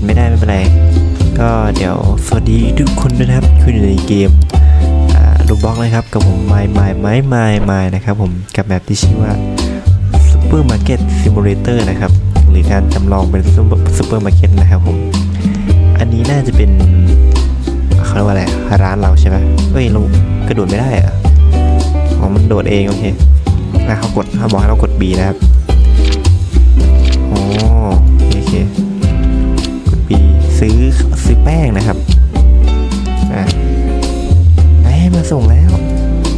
นไม่ได้ไม่เป็นไร ก็เดี๋ยวสวัสดีทุกคนด้วยนะครับคุณอยู่ในเกมลูบล็อกนะครับกับผมไมล์ไมล์ไมล์ไมล์ไมล์นะครับผมกับแบบที่ชื่อว่า Super Market Simulator นะครับ หรือการจำลองเป็นซูเปอร์มาร์เก็ตนะครับผม อันนี้น่าจะเป็นเขาเรียกว่าอะไรร้านเราใช่ไหมเฮ้ยเรากระโดดไม่ได้อะอ๋อมันโดดเองโอเคนะเขากดเขาบอกให้เรากด B นะครับ ซื้อซื้อแป้งนะครับอะเอ้มาส่งแล้ว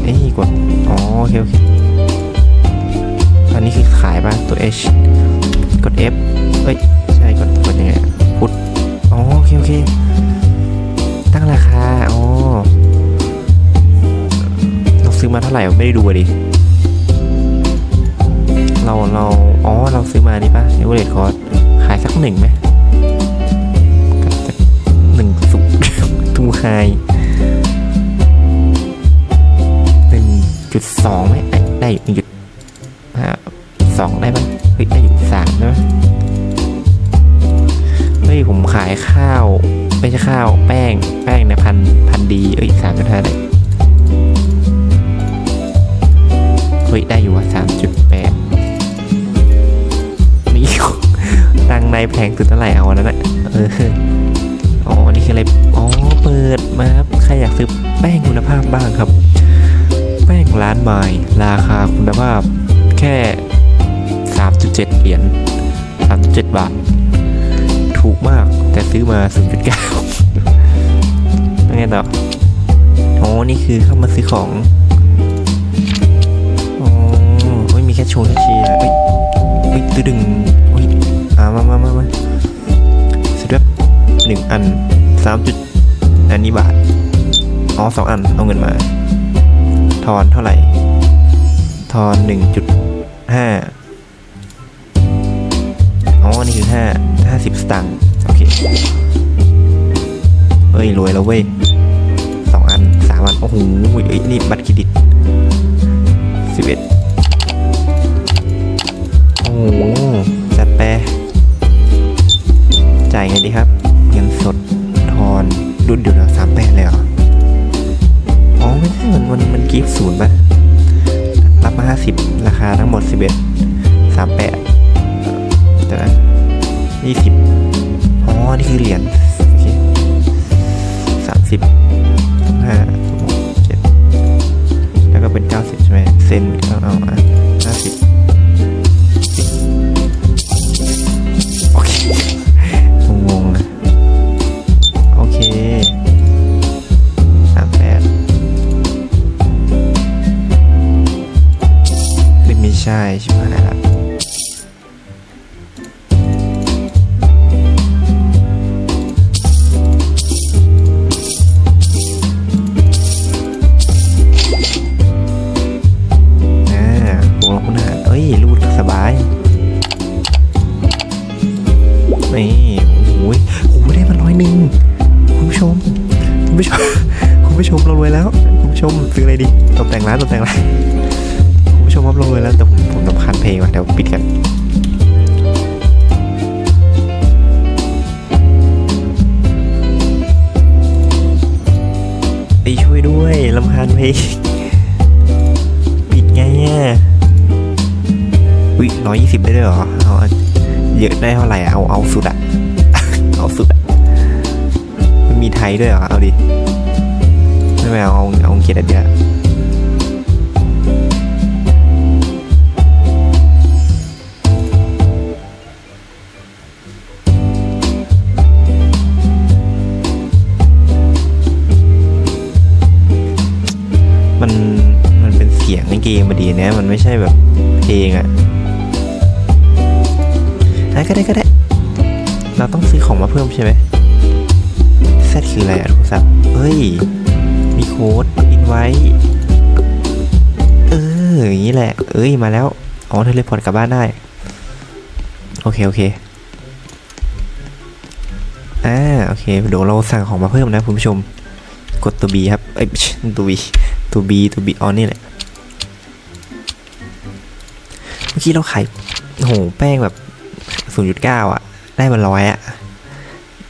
เอ้ยกดอ๋อโอเคโอเคอันนี้คือขายป่ะตัว H กด F เอ้ยใช่กดกดยังไงพุทอ๋อโอเคโอเคตั้งราคาอ๋อเราซื้อมาเท่าไหร่ไม่ได้ดูดิเราเราอ๋อเราซื้อมานี่ป่ะเอเวอเรสต์คอร์สขายสักหนึ่งไหม ไฮหนึ่งจุดสองไหมได้ได้หนึ่งจุดห้าสองได้ปะเฮ้ยได้อยู่สามได้ปะเฮ้ยผมขายข้าว ไม่ใช่ข้าวแป้ง แป้งนะพันพันดีเอ้ยสามจุดห้าได้เฮ้ยได้อยู่ว่าสามจุดแปดนี่ตังในแพงสุดเท่าไหร่เอาอันนั้นแหละเออ อันนี่คืออะไร อ๋อ เปิดมาครับ ใครอยากซื้อแป้งคุณภาพบ้างครับ แป้งร้านไม้ราคาคุณภาพแค่ 3.7 เหรียญ 3.7 บาท ถูกมาก แต่ซื้อมา 0.9ยังไงต่อ อ๋อ นี่คือเข้ามาซื้อของ อ๋อไม่มีแค่โชว์เชียร์เฮ้ยเฮ้ยตึดึงเฮ้ย อ่า มามามามาสุดยอดหนึ่งอัน สามจุดอันนี้บาท อ๋อสองอันเอาเงินมา ทอนเท่าไหร่ ทอนหนึ่งจุดห้าอ๋อ นี่คือห้าห้าสิบสตางค์โอเค เอ้ย รวยแล้วเว้ยสองอันสามอัน โอ้โหนี่บัตรเครดิตสิบเอ็ดโอ้โหจัดแปจ่ายไงดีครับ เงินสด ทอนรุ่นเดียวสามแปดเลยเหรอ อ๋อ ไม่ใช่มันมันมันกิฟต์ศูนย์ป่ะ รับมาห้าสิบราคาทั้งหมดสิบเอ็ดสามแปดแต่นะยี่สิบอ๋อ นี่คือเหรียญสามสิบห้าหกเจ็ดแล้วก็เป็นเก้าสิบใช่ไหมเซนก็เอาอะห้าสิบ ลงว่ะเดี๋ยวปิดกันไอช่วยด้วยลำคาญเพลงปิดไงอะวิร้อยยี่สิบได้ด้วยเหรอเอาเยอะได้เท่าไหร่เอาเอาสุดอะเอาสุดอะมันมีไทยด้วยเหรอเอาดิไม่ไม่เอาเอาเอาเกียรติเดียว มันมันเป็นเสียงในเกมมาดีนะมันไม่ใช่แบบเพลงอะได้ก็ได้ก็ได้ เราต้องซื้อของมาเพิ่มใช่ไหมแซดคืออะไรอะโทรศัพท์เฮ้ย มีโค้ดอินไว้ เออ อย่างนี้แหละ เอ้ย มาแล้ว อ๋อเทเลพอร์ตกลับบ้านได้ โอเค โอเคอ่าโอเค เดี๋ยวเราสั่งของมาเพิ่มนะคุณผู้ชม กดตัว B ครับ เอ้ยตัว B ตัว B ตัว B อ๋อนี่แหละ เมื่อกี้เราขายโอ้โหแป้งแบบ 0.9 อะ ได้มาร้อยอะ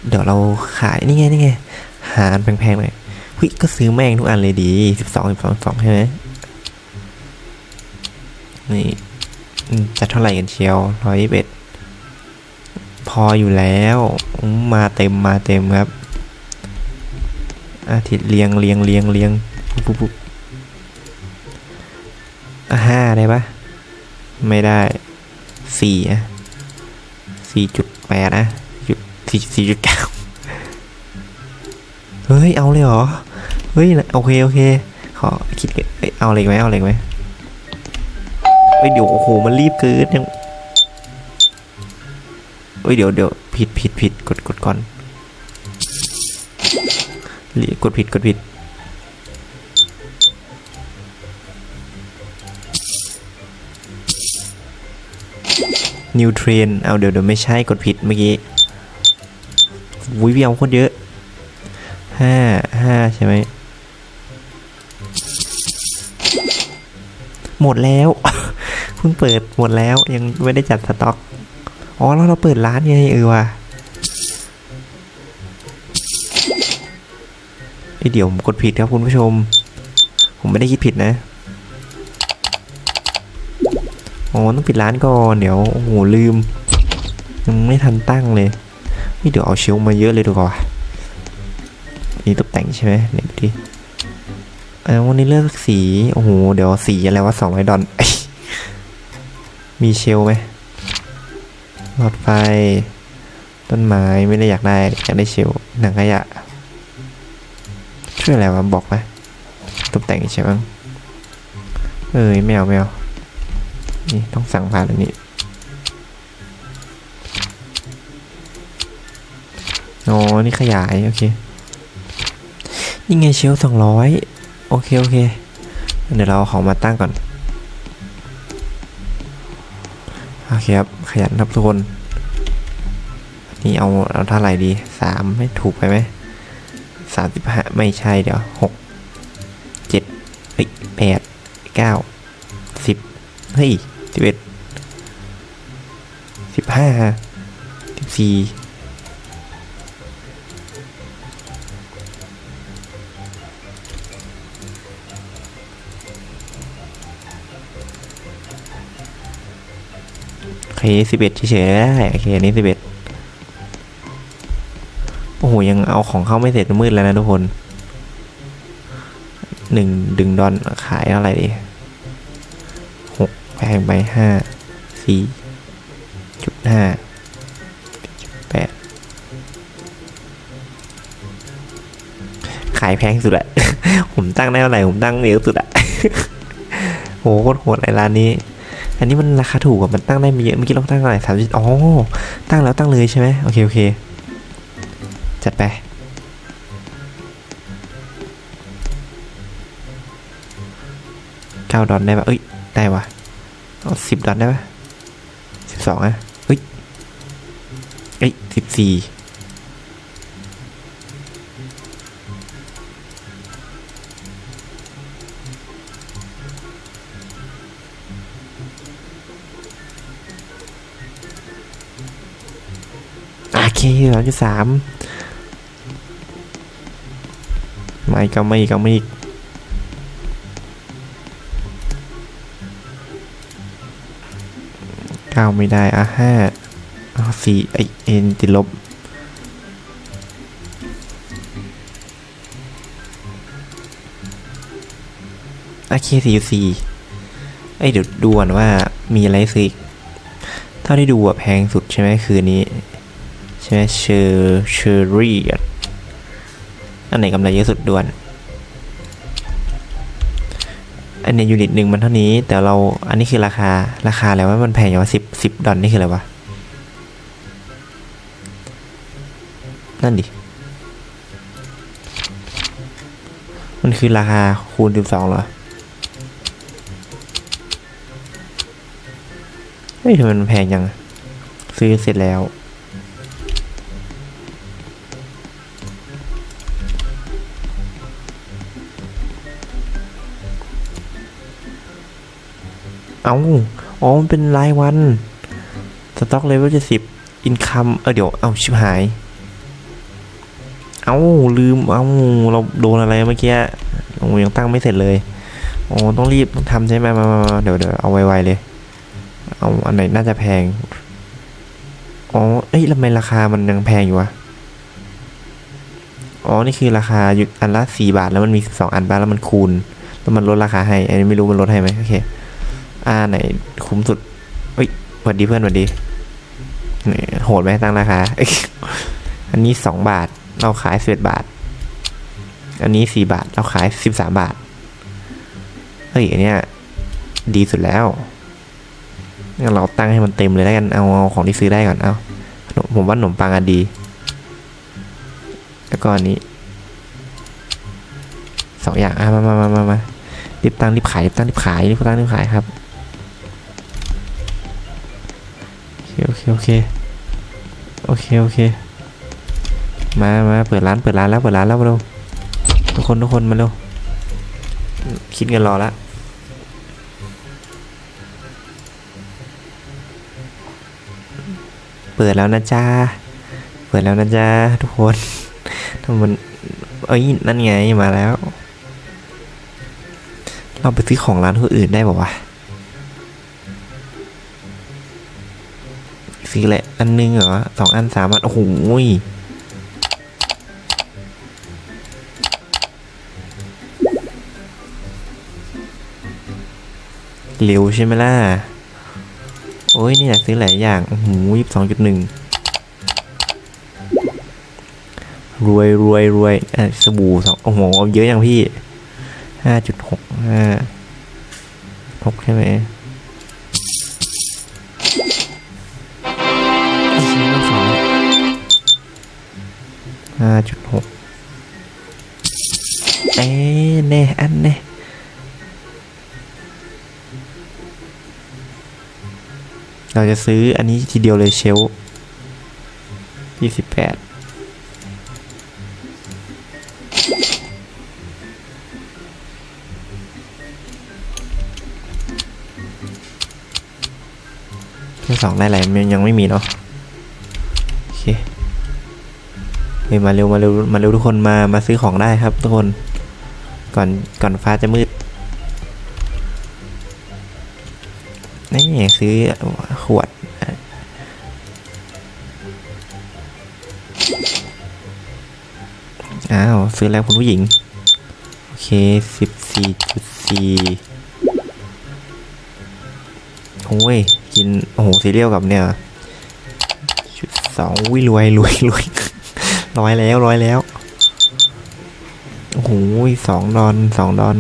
เดี๋ยวเราขาย นี่ไง นี่ไง หาอันแพงๆหน่อยเฮ้ยก็ซื้อแม่งทุกอันเลยดีสิบสองสิบสองสองใช่ไหมนี่จะเท่าไหร่กันเชียวร้อยเบ็ดพออยู่แล้ว มาเต็มมาเต็มครับ อาทิตย์เรียงเรียงเรียงเรียงปุ๊บปุ๊บ อะห้าได้ปะไม่ได้สี่อะสี่จุดแปดนะจุดสี่สี่จุดเก้าเฮ้ย เอาเลยเหรอ เฮ้ย โอเค โอเค ขอคิดเอ้ยเอาอะไรไหมเอาอะไรไหมเฮ้ย เดี๋ยว โอ้โห มันรีบเกินยังเฮ้ย เดี๋ยวเดี๋ยวผิดผิดผิดกดกดก่อนรือกดผิด กดผิด นิวเทรนเอาเดี๋ยวเดี๋ยวไม่ใช่กดผิดเมื่อกี้วุ้ยพี่เอาโคตรเยอะห้าห้าใช่ไหมหมดแล้วเพิ่งเปิดหมดแล้วยังไม่ได้จัดสต็อกอ๋อแล้วเราเปิดร้านไงเออว่ะเอ้ยเดี๋ยวผมกดผิดครับคุณผู้ชม ผมไม่ได้คิดผิดนะ อ๋อต้องปิดร้านก่อนเดี๋ยวโอ้โหลืมยังไม่ทันตั้งเลยนี่เดี๋ยวเอาเชลมาเยอะเลยดีกว่านี่ตกแต่งใช่ไหมเนี่ยดูดิเออวันนี้เลือกสีโอ้โหเดี๋ยวสีอะไรวะสองร้อดอลมีเชลไหมหลอดไฟ ต้นไม้ไม่ได้อยากได้อยากได้เชลหนังขยะช่วยอะไรวะบอกไหมตกแต่งใช่ไหมงเอ้ยแมวแมว นี่ต้องสั่งผ่านอันนี้อ๋อนี่ขยาย โอเค นี่ไงเชลสองร้อยโอเค โอเค เดี๋ยวเราเอาของมาตั้งก่อน โอเคครับ ขยันครับทุกคน นี่เอาเอาเท่าไหร่ดีสามไม่ถูกไปไหมสามสิบห้าไม่ใช่เดี๋ยวหกเจ็ดแปดเก้า เฮ้ยสิบเอ็ดสิบห้าสิบสี่โอเคสิบเอ็ดเฉยๆได้โอเคอันนี้สิบเอ็ดโอ้โห ยังเอาของเข้าไม่เสร็จมืดแล้วนะทุกคนหนึ่งดึงดอนขายเท่าไหร่ดี แพงไปห้าสี่จุดห้าจุดแปดขายแพงสุดอะ ผมตั้งได้เท่าไหร่ผมตั้งเยอะสุดอะโหโคตรโหดไอ้ร้านนี้ อันนี้มันราคาถูกอะมันตั้งได้ไม่เยอะเมื่อกี้เราตั้งเท่าไหร่สามสิบอ๋อ ตั้งแล้วตั้งเลยใช่ไหมโอเคโอเค จัดไปเก้าดอลได้ปะเอ้ย ได้วะ เอาสิบดอลได้ปะสิบสองอะเฮ้ยเอ้ยสิบสี่โอเคสามจุดสามไม่ก็ไม่ก็ไม่ เก้าไม่ได้อะห้าอะสี่ไอเอ็นติดลบโอเคสี่สี่เอ้ยเดี๋ยวดูก่อนว่ามีอะไรซื้ออีกเท่าที่ดูอะแพงสุดใช่ไหมคืนนี้ใช่ไหมเชอร์เชอรี่อันไหนกำไรเยอะสุดด่วน อันนี้ยูนิตหนึ่งมันเท่านี้ แต่เราอันนี้คือราคาราคาแล้วว่ามันแพงอย่างว่าสิบสิบดอลนี่คืออะไรวะ นั่นดิ มันคือราคาคูณสิบสองเหรอ เฮ้ยทำไมมันแพงยัง ซื้อเสร็จแล้ว เอาอ๋อมันเป็นรายวัน สต็อกเลเวลจะสิบอินคัมเออเดี๋ยว เอาชิบหาย เอาลืม เอาเราโดนอะไรเมื่อกี้โอ้ยังตั้งไม่เสร็จเลย โอ้ต้องรีบต้องทำใช่ไหมมามามาเดี๋ยวเดี๋ยวเอาไวๆเลย เอาอันไหนน่าจะแพง อ๋อ เอ้ยทำไมราคามันยังแพงอยู่วะ อ๋อ นี่คือราคาอยู่อันละสี่บาทแล้วมันมีสองอันบ้างแล้วมันคูณ แล้วมันลดราคาให้ อันนี้ไม่รู้มันลดให้ไหมโอเค อ่าไหนคุ้มสุดเอ้ยสวัสดีเพื่อนสวัสดีโหดไหมตั้งราคาอันนี้สองบาท เราขายสิบเอ็ดบาท อันนี้สี่บาท เราขายสิบสามบาท เฮ้ยอันเนี้ยดีสุดแล้วงั้นเราตั้งให้มันเต็มเลยแล้วกัน เอาเอาของที่ซื้อได้ก่อน เอาขนมผมว่าขนมปังอันดี แล้วก็อันนี้สองอย่างอะมามามามามารีบตั้งรีบขายรีบตั้งรีบขายรีบตั้งรีบขายครับ โอเค โอเค โอเค โอเค มามาเปิดร้าน เปิดร้านแล้ว เปิดร้านแล้วมาเร็วทุกคน ทุกคน มาเร็ว คิดกันรอละเปิดแล้วนะจ้าเปิดแล้วนะจ้าทุกคนทำมันเอ้ย นั่นไง มาแล้ว เราไปซื้อของร้านคนอื่นได้ป่าวะ ซื้อแหละ อันนึงเหรอสองอันสามอัน โอ้โหเร็วใช่ไหมล่ะ โอ้ยนี่อยากซื้อหลายอย่างโอ้โหยี่สิบสองจุดหนึ่งรวยรวยรวยอ่อสบู่สองโอ้โหเอาเยอะอย่างพี่ห้าจุดหกห้าหกใช่ไหม ห้าจุดหกเอ้เน่อันเน่เราจะซื้ออันนี้ทีเดียวเลยเชลยี่สิบแปดที่สองได้อะไรมันยังไม่มีเนาะ เฮ้ยมาเร็วมาเร็วมาเร็วทุกคนมามาซื้อของได้ครับ ทุกคนก่อนก่อนฟ้าจะมืดนี่ซื้อขวดอ้าวซื้อแล้วคุณผู้หญิง โอเคสิบสี่จุดสี่โอ้ย กิน โอ้โหซีเรียลกับเนี่ยจุดสองวิรวยรวยรวย ร้อยแล้วร้อยแล้ว โอ้โหสองดอนสองดอน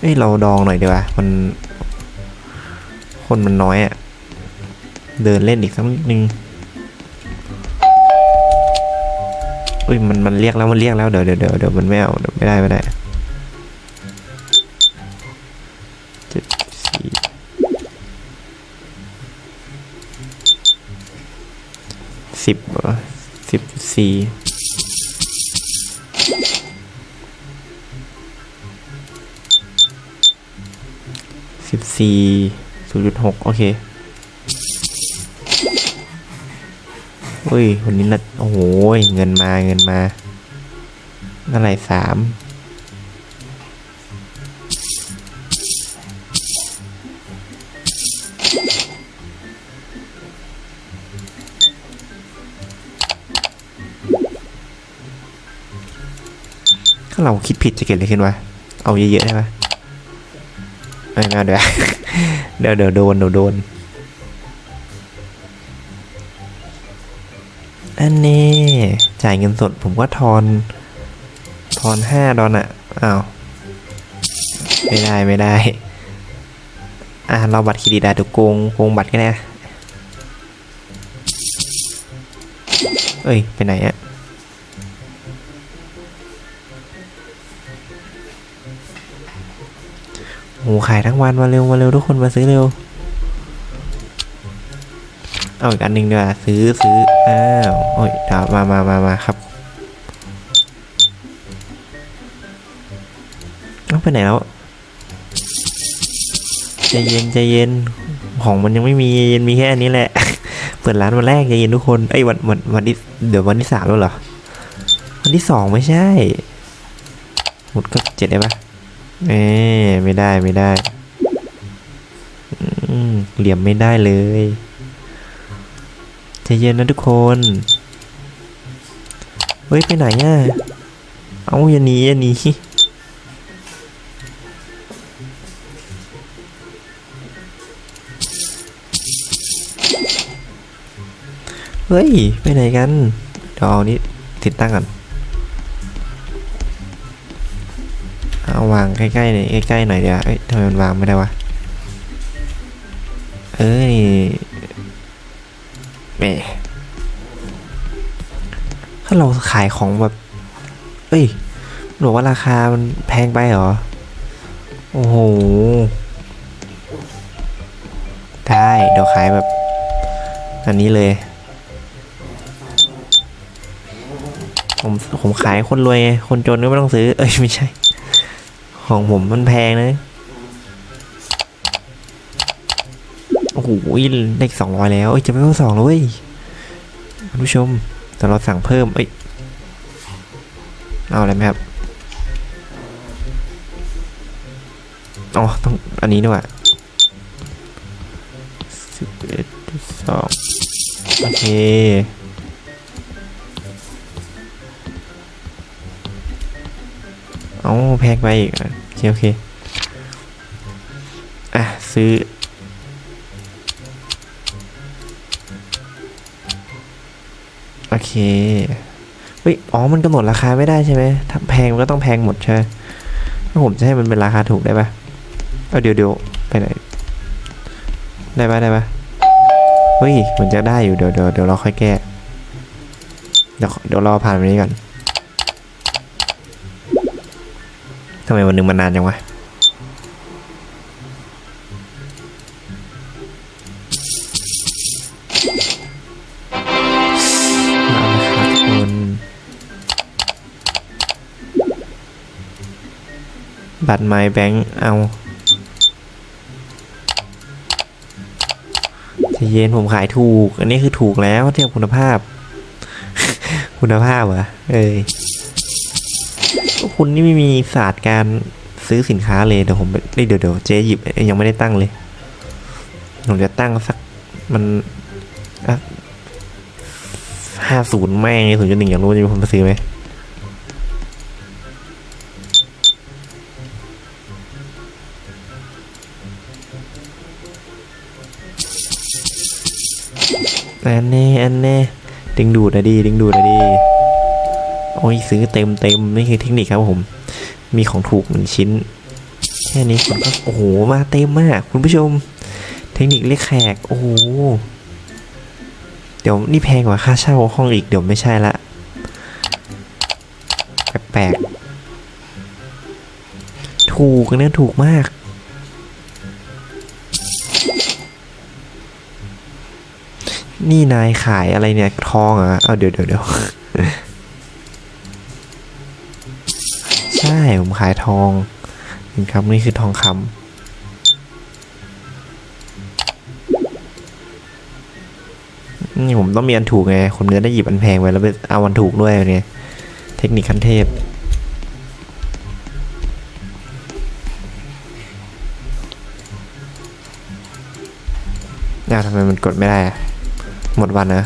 เอ้ย เราดองหน่อยดีกว่า มัน คนมันน้อยอะ่ะ เดินเล่นอีกสักนิดนึงเอ้ยมันมันเรียกแล้วมันเรียกแล้วเดี๋ยวเดี๋ยวเดี๋ยวมันไม่เอาไม่ได้ไม่ได้ สิบสี่สิบสี่ศูนย์จุดหกโอเคเฮ้ยวันนี้นะโอ้โหเงินมาเงินมาอะไรสามาเราคิดผิดจะเกิดอะไรขึ้นวะ เอาเยอะๆได้ปะไม่ไม่เอาเดี๋ยวเดี๋ยวเดี๋ยวโดนเดี๋ยวโดน อันนี้จ่ายเงินสดผมก็ทอน ทอนห้าดอนอะอ้าว ไม่ได้ไม่ได้ อ่าเราบัตรเครดิตอะถูกโกงโกงบัตรก็ได้อะเอ้ย ไปไหนอะ โอ้ขายทั้งวันมาเร็วมาเร็วทุกคนมาซื้อเร็ว เอาอีกอันหนึ่งดีกว่าซื้อซื้ออ้าวโอ้ยมามามามาครับเอาไปไหนแล้วใจเย็นใจเย็นของมันยังไม่มีเย็นมีแค่อันนี้แหละ เปิดร้านวันแรกใจเย็นทุกคนเอ้ยวันวันวันที่เดี๋ยววันที่สามแล้วเหรอวันที่สองไม่ใช่หมดก็เจ็ดได้ปะ เอ้ไม่ได้ไม่ได้เหลี่ยมไม่ได้เลยใจเย็นนะทุกคน เฮ้ย ไปไหนอะ เอาอย่าหนีอย่าหนีเฮ้ย ไปไหนกันเดี๋ยวเอานี้ติดตั้งก่อนางใกล้ๆหน่อยใกล้ๆหน่อยเดี๋ยวเอ้ยทำไมมันวางไม่ได้วะ เอ้ยแหมถ้าเราขายของแบบ เอ้ยหนูว่าราคามันแพงไปเหรอ โอ้โห ได้ เดี๋ยวขายแบบ อันนี้เลย ผมผมขายคนรวยไง คนจนก็ไม่ต้องซื้อ เอ้ย ไม่ใช่ ของผมมันแพงนะ โอ้โหได้สองร้อยแล้วเอ้ยจะไม่ต้องสองแล้วเว้ยคุณผู้ชมแต่เราสั่งเพิ่ม เอ้ย เอาอะไรไหมครับ อ๋อ ต้อง อันนี้ด้วยสิบเอ็ดสองโอเค แพงไปอีกอ่โอเคโอเค อะ ซื้อ โอเคเฮ้ยอ๋อ มันกำหนดราคาไม่ได้ใช่ไหมถ้าแพงมันก็ต้องแพงหมดใช่ไหมถ้าผมจะให้มันเป็นราคาถูกได้ปะเอาเดี๋ยวเดี๋ยวไปไหน ได้ปะได้ปะเฮ้ย มันจะได้อยู่เดี๋ยวเดี๋ยวเดี๋ยวเราค่อยแก้ เดี๋ยวเดี๋ยวรอผ่านวันนี้ก่อน ทำไมวันหนึ่งมันนานจังวะมาแล้วครับคุณบัตรไมแบงค์เอาใจเย็นผมขายถูก อันนี้คือถูกแล้วเทียบคุณภาพ คุณภาพเหรอเอ้ย คุณนี่ไม่มีศาสตร์การซื้อสินค้าเลยเดี๋ยวผมเอ้ยเดี๋ยวเดี๋ยวเจ๊หยิบยังไม่ได้ตั้งเลยผมจะตั้งสักมันห้าศูนย์แม่งศูนย์จุดหนึ่งอยากรู้จะมีคนมาซื้อไหมอันแน่อันแน่ดึงดูดนะดีดึงดูดนะดี โอ้ยซื้อเต็มเต็มนี่คือเทคนิคครับผม มีของถูกหนึ่งชิ้น แค่นี้คนก็โอ้โห มาเต็มมาก คุณผู้ชม เทคนิคเรียกแขก โอ้โห เดี๋ยวนี่แพงกว่าค่าเช่าห้องอีกเดี๋ยวไม่ใช่ละ แปลกๆ ถูกอันนี้ถูกมากนี่นายขายอะไรเนี่ยทองอะเอาเดี๋ยวเดี๋ยวเดี๋ยว ช่ ผมขายทองเห็นครับนี่คือทองคำนี่ผมต้องมีอันถูกไง คนจะได้หยิบอันแพงไว้แล้วไปเอาอันถูกด้วยเนี่ย เทคนิคขั้นเทพอ้าวทำไมมันกดไม่ได้อะหมดวันนะ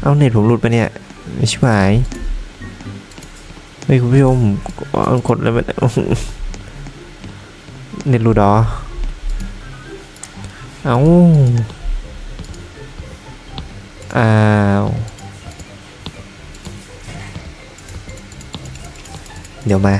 เอาเน็ตผมหลุดไปเนี่ย ไม่ชิบหาย ฮ้ยคุณผู้ชมเอากดแล้วมันเน็ตหลุดอเอาอ้าวเดี๋ยวมา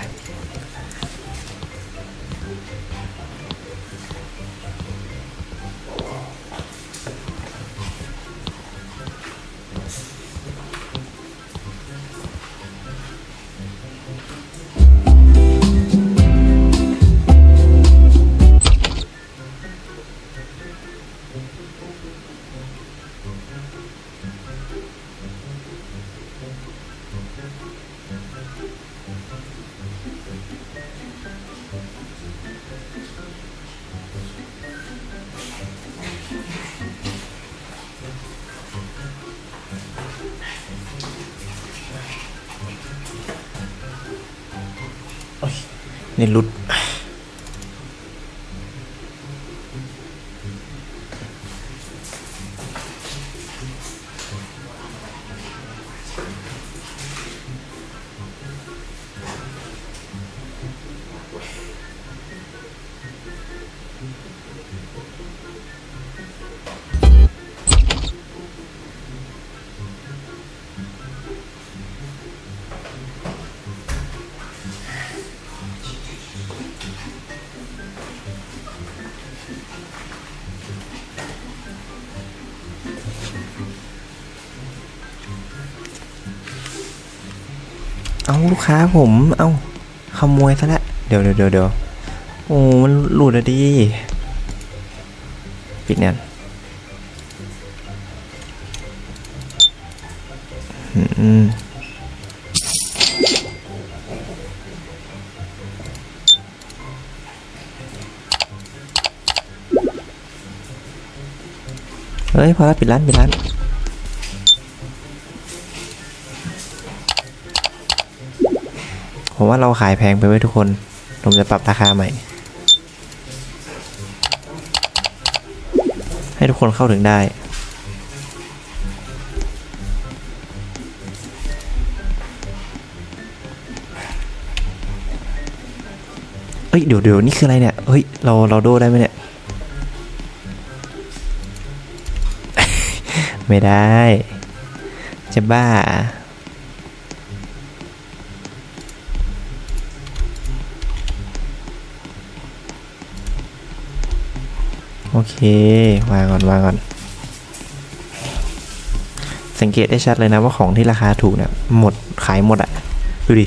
นรุด ลูกค้าผม เอาขโมยซะและเดี๋ยวเดี๋ยวเดี๋ยวเดี๋ยวโอ้มันหลุดอะดิปิดเนี่ยอืมเฮ้ยพอแล้วปิดร้านปิดร้าน ผมว่าเราขายแพงไปไว้ทุกคน ผมจะปรับราคาใหม่ ให้ทุกคนเข้าถึงได้ เอ้ยเดี๋ยวเดี๋ยวนี่คืออะไรเนี่ย เฮ้ย เราเราโดได้ไหมเนี่ย ไม่ได้ จะบ้า โอเค วางก่อนวางก่อน สังเกตได้ชัดเลยนะว่าของที่ราคาถูกเนี่ยหมดขายหมดอะดูดิ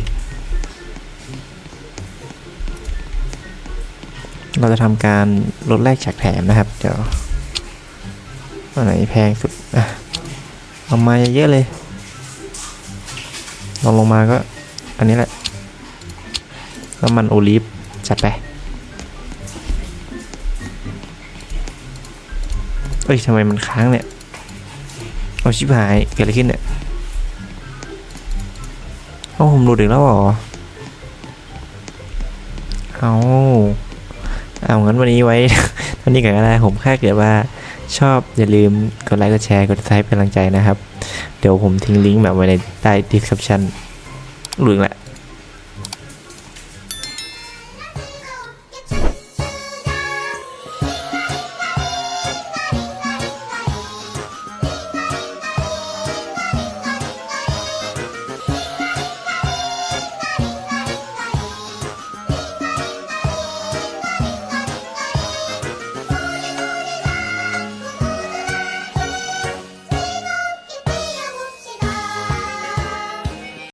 เราจะทำการลดแลกจากแถมนะครับ เดี๋ยวอันไหนแพงสุดอะเอามาเยอะเลยลองลงมาก็ อันนี้แหละน้ำมันโอลีฟจัดไป เอ้ยทำไมมันค้างเนี่ย เอาชิบหายเกิดอะไรขึ้นเนี่ยเอาผมหลุดอีกแล้วเหรอ เอาเอางั้นวันนี้ไว้วันนี้กันก็ได้ผมแค่เกิดว่าชอบอย่าลืมกดไลค์ กดแชร์ กดซับเป็นกำลังใจนะครับ เดี๋ยวผมทิ้งลิงก์แบบไว้ในใต้ description หลุดล้ว